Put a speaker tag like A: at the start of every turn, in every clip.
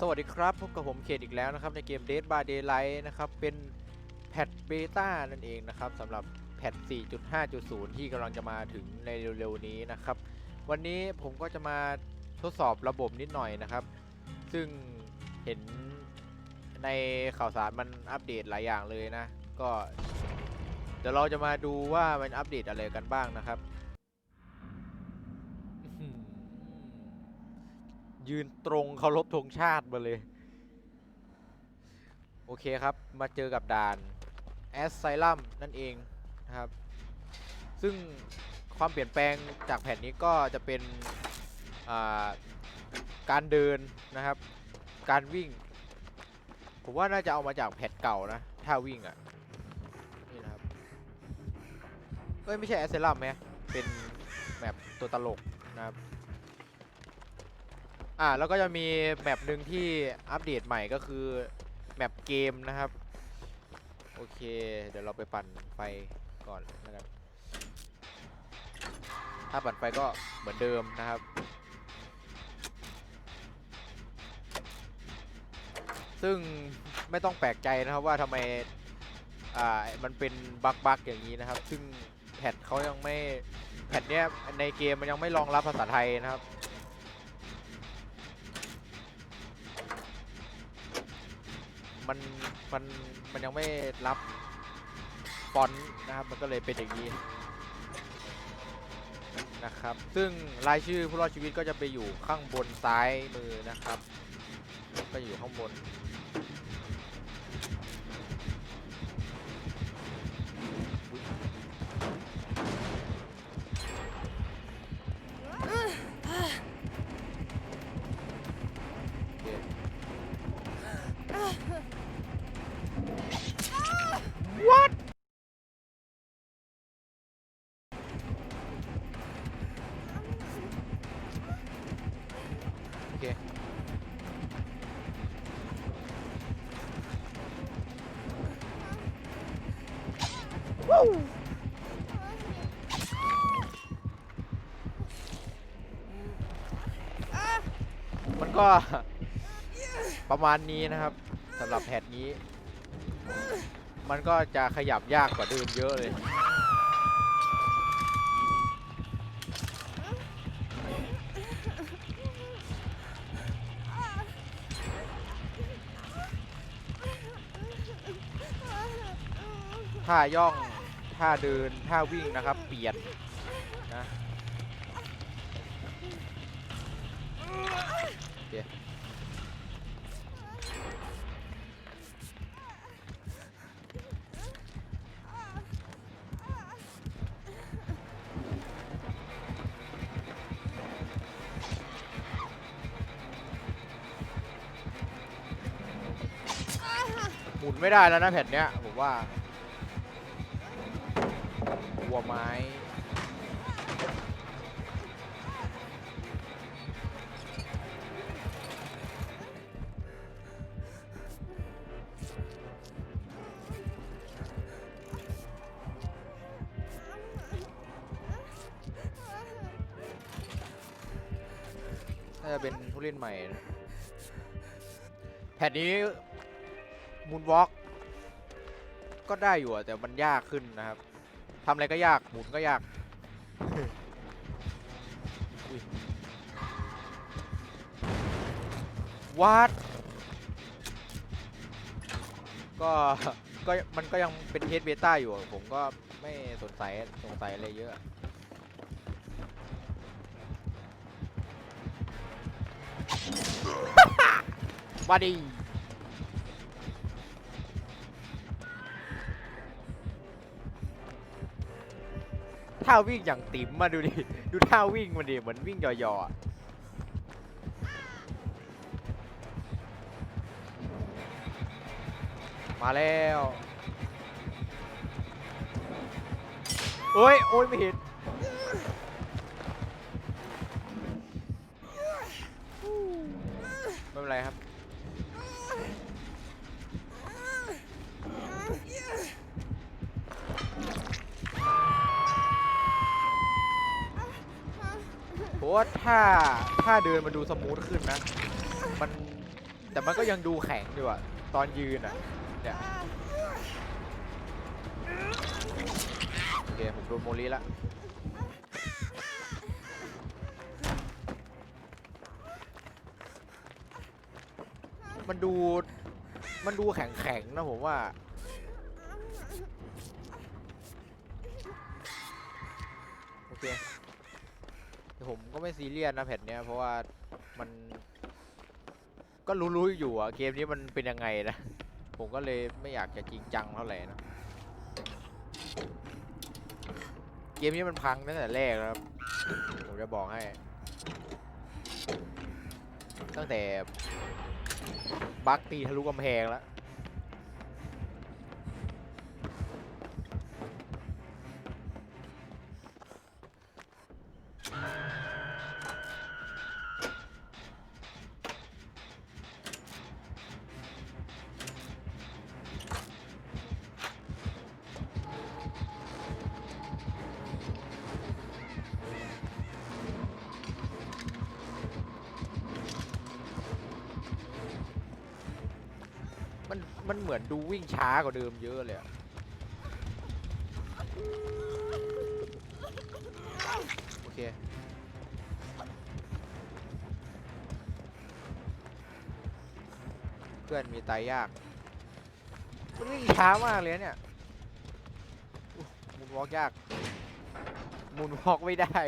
A: สวัสดีครับ พบกับผมเขตอีกแล้วนะครับ ในเกม Dead by Daylight นะครับ เป็นแพทเบต้านั่นเองนะครับสำหรับแพท 4.5.0 ที่กำลังจะมาถึงในเร็วๆนี้นะครับ วันนี้ผมก็จะมาทดสอบระบบนิดหน่อยนะครับ ซึ่งเห็นในข่าวสารมันอัปเดตหลายอย่างเลยนะ ก็ เดี๋ยวเราจะมาดูว่ามันอัปเดตอะไรกันบ้างนะครับอื้อหือ ยืนตรงเคารพธงชาติมาเลย โอเคครับ มาเจอกับด่านแอสไซลัมนั่นเองนะครับ ซึ่งความเปลี่ยนแปลงจากแผ่นนี้ก็จะเป็นการเดินนะครับ การวิ่ง ผมว่าน่าจะเอามาจากแผ่นเก่านะ ถ้าวิ่งอะ่ะ นี่นะครับ เอ้ย ไม่ใช่แอสไซลัมไหมเป็นแมปตัวตลกนะครับ อ่าแล้วก็จะมีแมปหนึ่งที่อัปเดตใหม่ก็คือแมปเกมนะครับ โอเค เดี๋ยวเราไปปั่นไฟก่อนแล้วกันถ้าปั่นไฟก็เหมือนเดิมนะครับ ซึ่งไม่ต้องแปลกใจนะครับว่าทำไมอ่ามันเป็นบั๊กบั๊กอย่างนี้นะครับ ซึ่งแพทเขายังไม่แพทเนี้ยในเกมมันยังไม่รองรับภาษาไทยนะครับ มันมันยังไม่รับฟอนต์นะครับ มันก็เลยเป็นอย่างนี้นะครับ ซึ่งรายชื่อผู้รอดชีวิตก็จะไปอยู่ข้างบนซ้ายมือนะครับ ก็อยู่ข้างบน มันก็ประมาณนี้นะครับสำหรับแพทนี้ มันก็จะขยับยากกว่าเดิมเยอะเลยท่าย่อง ท่าเดินท่าวิ่งนะครับ เปลี่ยนนะโอเคหมุนไม่ได้แล้วนะแผ่นเนี้ยผมว่า หัวไม้น่าจะเป็นผู้เล่นใหม่นะแผ่นนี้มูนวอล์กก็ได้อยู่อะแต่มันยากขึ้นนะครับ ทำอะไรก็ยากหมุนก็ยาก วัดก็ก็มันก็ยังเป็นเทสเบต้าอยู่ผมก็ไม่สนใจสงสัยอะไรเยอะมาดี วิ่งอย่างติ๋มมาดูดิ ดูท่าวิ่งมันดิ เหมือนวิ่งยอๆอะมาแล้วโอ้ย โอ้ยไม่เห็นไม่เป็นไรครับ ว่าถ้าถ้าเดินมันดูสมูทขึ้นนะ มันแต่มันก็ยังดูแข็งอยู่อะตอนยืนอะเนี่ยโอเคผมโดนโมลีละมันดูมันดูแข็งแข็งๆนะผมว่า ผมก็ไม่ซีเรียสนะแพทเนี้ยเพราะว่ามัน ก็รู้ๆอยู่อะเกมนี้มันเป็นยังไงนะ ผมก็เลยไม่อยากจะจริงจังเท่าไหร่นะเกมนี้มันพังตั้งแต่แรกแล้วครับ ผมจะบอกให้ ตั้งแต่บั๊กตีทะลุกำแพงแล้ว วิ่งช้ากว่าเดิมเยอะเลยอะโอเค เพื่อนมีตายยาก มันวิ่งช้ามากเลยเนี่ยอุ๊ยมูนวอล์กยาก มูนวอล์กไม่ได้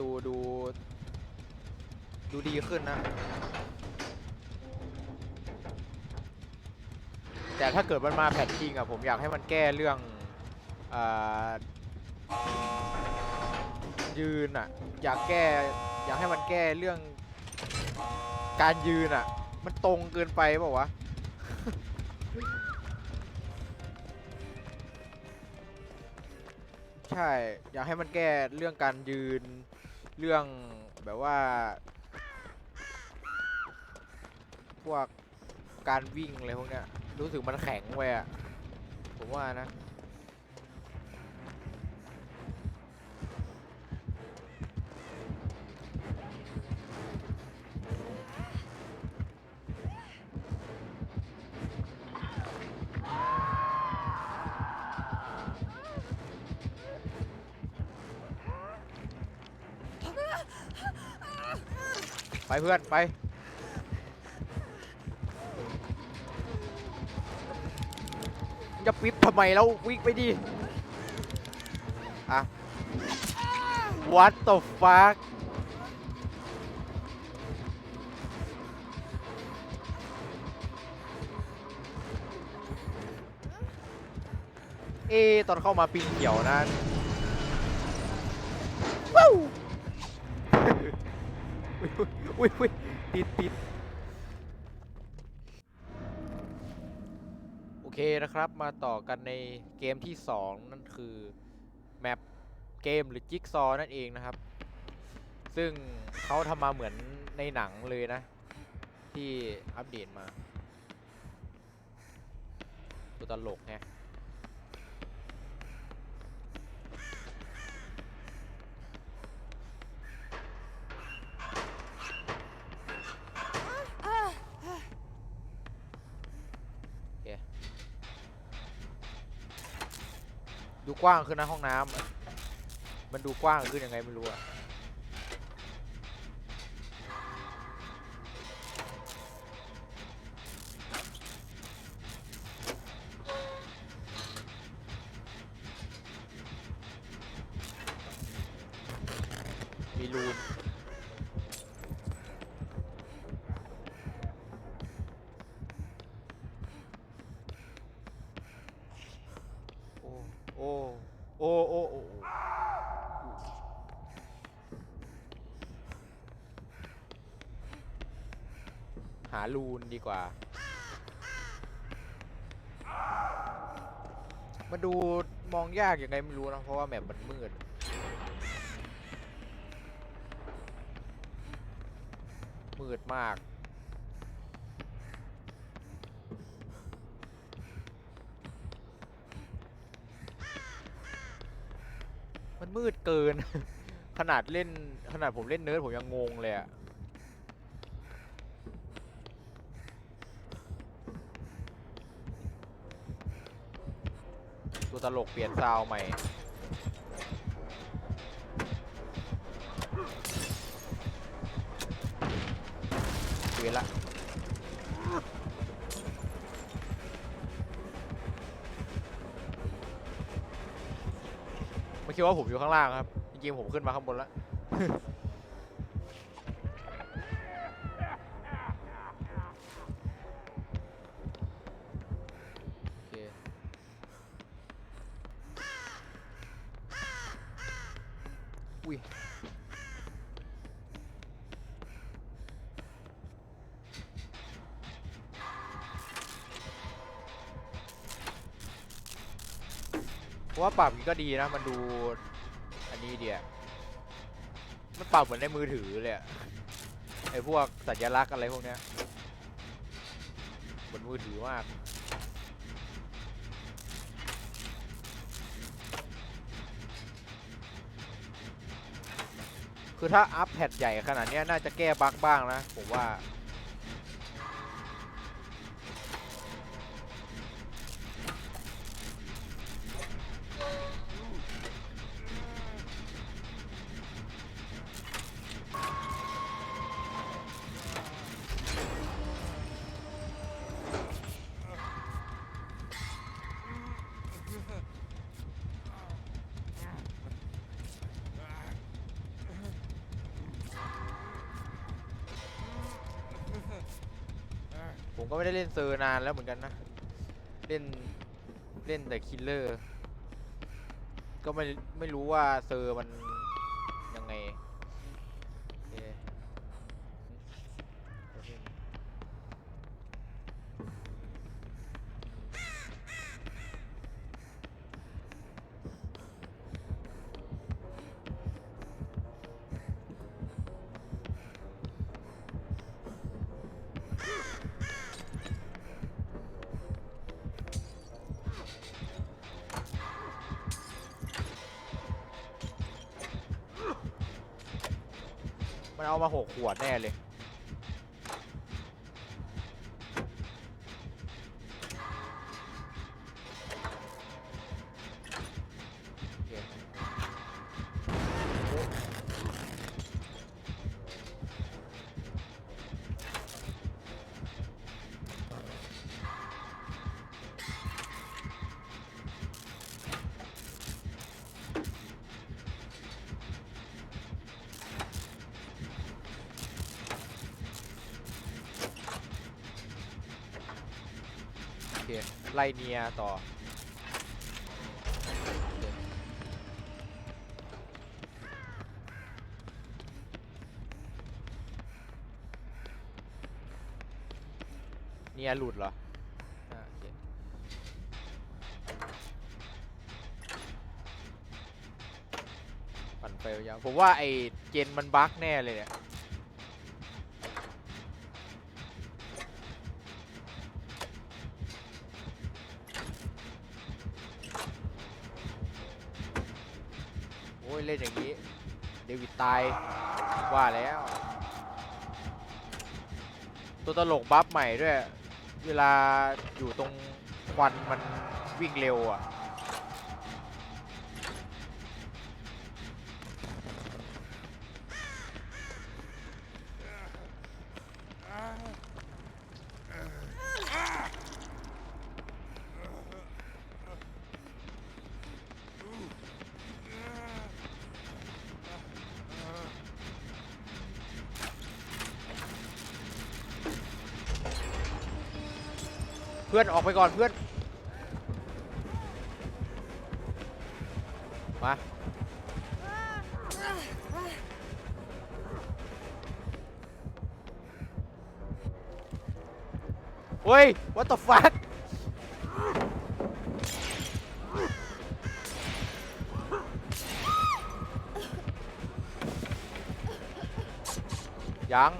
A: ตูดู ดูดีขึ้นนะ แต่ถ้าเกิดมันมาแพทจริงอะผมอยากให้มันแก้เรื่องอยืนอะอยากแก้อยากให้มันแก้เรื่องการยืนอะมันตรงเกินไปเปล่าวะใช่ อยากให้มันแก้เรื่องการยืน เรื่องแบบว่า พวกการวิ่งอะไรพวกเนี้ย รู้สึกมันแข็งไปอะผมว่านะ ไปเพื่อนไป จะปิ๊บทำไมแล้ววิ่งไปดิอะ What the fuck เอตอนเข้ามาปิงเขียวนั้น อุ้ยอุ้ยติดติดโอเคนะครับมาต่อกันในเกมที่ 2 นั่นคือ แมปเกมหรือจิ๊กซอว์นั่นเองนะครับ ซึ่งเขาทำมาเหมือนในหนังเลยนะ ที่อัปเดตมาตัวตลกแฮ ดูกว้างขึ้นนะห้องน้ำมันดูกว้างขึ้นยังไงไม่รู้อะารูนดีกว่า มาดูมองยากยังไงไม่รู้นะเพราะว่าแมปมันมืดมืดมาก มันมืดเกิน ขนาดเล่นขนาดผมเล่นเนิร์ดผมยังงงเลยอะ ตัวตลกเปลี่ยนซาวใหม่เวละไม่คิดว่าผมอยู่ข้างล่างครับ จริงๆผมขึ้นมาข้างบนแล้ว ราะว่าปรับนี้ก็ดีนะ มันดู อันนี้เดียมันปรับเหมือนในมือถือเลยไอพวกสัญลักษณ์อะไรพวกเนี้ยบนมือถือมากคือถ้าอัพแพดใหญ่ขนาดนี้น่าจะแก้บั๊กบ้างนะ ผมว่า ผมก็ไม่ได้เล่นเซอร์นานแล้วเหมือนกันนะ เล่นเล่นแต่คิลเลอร์ ก็ไม่ไม่รู้ว่าเซอร์มัน เอามาหกขวดแน่เลย เคไล่เนียต่อเนียหลุดเหรอปั่นไฟยาวผมว่าไอ้เจนมันบั๊กแน่เลยเนี่ย เล่นอย่างนี้ เดวิดตายว่าแล้ว ตัวตลกบัฟใหม่ด้วย เวลาอยู่ตรงควันมันวิ่งเร็วอะ พื่อนออกไปก่อนเพื่อน มา เฮ้ย what the fuck ยัง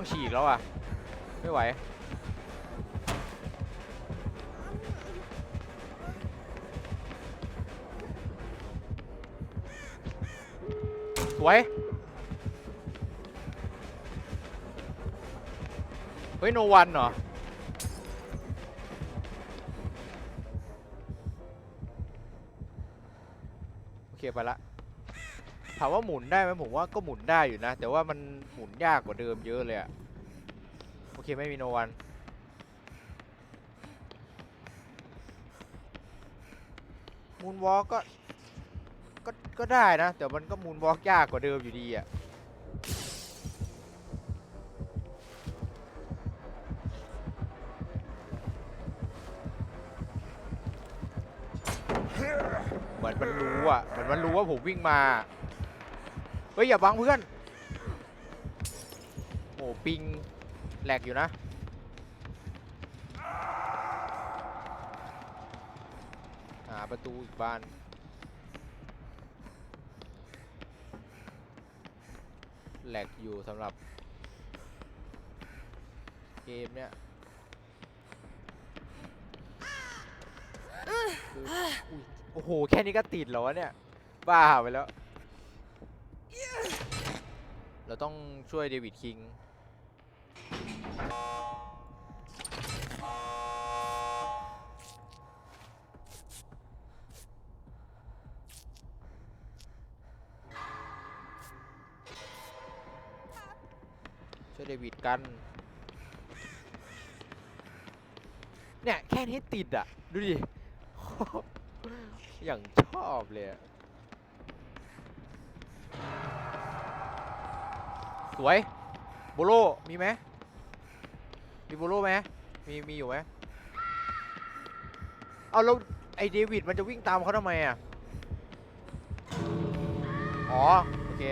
A: ต้องฉีกแล้วอะ ไม่ไหว สวย เฮ้ย โนวันเหรอโอเค ไปละ ถามว่าหมุนได้ไหมผมว่าก็หมุนได้อยู่นะ แต่ว่ามันหมุนยากกว่าเดิมเยอะเลยอะโอเคไม่มีโนวันมูนวอลก็ก็ก็ได้นะ แต่มันก็มูนวอลยากกว่าเดิมอยู่ดีอะเหมือนมันรู้อะเหมือนมันรู้ว่าผมวิ่งมา ฮ้ยอย่าบังเพื่อนโอ้ปิงแหลกอยู่นะหาประตูอีกบานแหลกอยู่สำหรับ เกมเนี้ยคืออุ๊ยโอ้โห แค่นี้ก็ติดเหรอวะเนี่ย บ้าไปแล้ว เราต้องช่วยเดวิดคิงช่วยเดวิดกัน เนี่ย แค่นี้ติดอะ ดูดิ อย่างชอบเลยอะ สวยโบโลมีไหมมีโบโลไหมมีมีอยู่ไหมเอาแล้วไอเดวิดมันจะวิ่งตามเขาทำไมอะอ๋อโอเค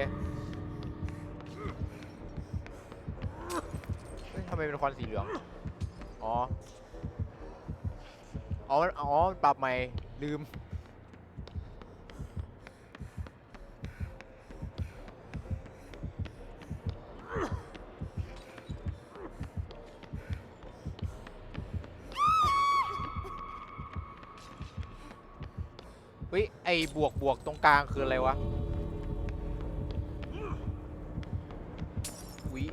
A: ทำไมเป็นควันสีเหลือง อ๋อ อ๋อ อ๋อ ปรับใหม่ ลืม บวกบวกตรงกลางคืออะไรวะวิ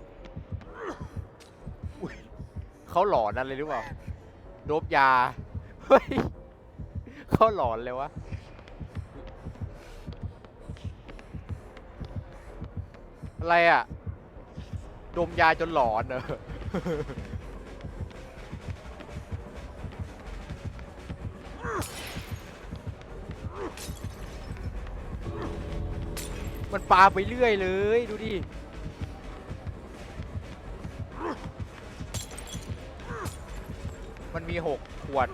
A: อุ๊ยเขาหลอนอะไรหรือเปล่าโดบยาเฮ้ยเขาหลอนเลยวะอะไรอะดมยาจนหลอนเนอะ มันปาไปเรื่อยเลย ดูดิ มันมีหกขวด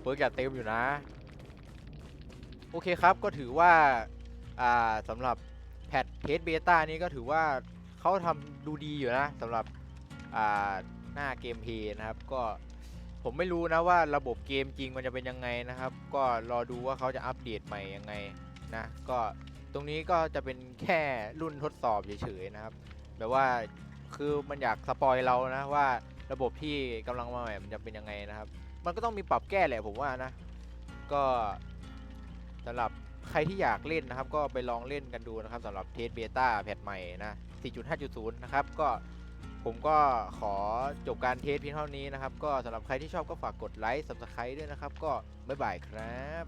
A: เปิร์กอย่าเต็มอยู่นะ โอเคครับก็ถือว่า อ่าสำหรับแพทเทสเบต้านี้ก็ถือว่าเขาทำดูดีอยู่นะสำหรับ อ่า หน้าเกมเพย์นะครับ ก็ผมไม่รู้นะว่าระบบเกมจริงมันจะเป็นยังไงนะครับ ก็รอดูว่าเขาจะอัปเดตใหม่ยังไงนะ ก็ตรงนี้ก็จะเป็นแค่รุ่นทดสอบเฉยๆนะครับ แบบว่าคือมันอยากสปอยเรานะว่า ระบบที่กำลังมาใหม่มันจะเป็นยังไงนะครับ มันก็ต้องมีปรับแก้แหละผมว่านะ ก็สำหรับใครที่อยากเล่นนะครับ ก็ไปลองเล่นกันดูนะครับสำหรับเทสเบต้าแพทใหม่นะ 4.5.0 นะครับ ก็ผมก็ขอจบการเทสเพียงเท่านี้นะครับ ก็สำหรับใครที่ชอบก็ฝากกดไลค์ subscribe ด้วยนะครับ ก็บ๊ายบายครับ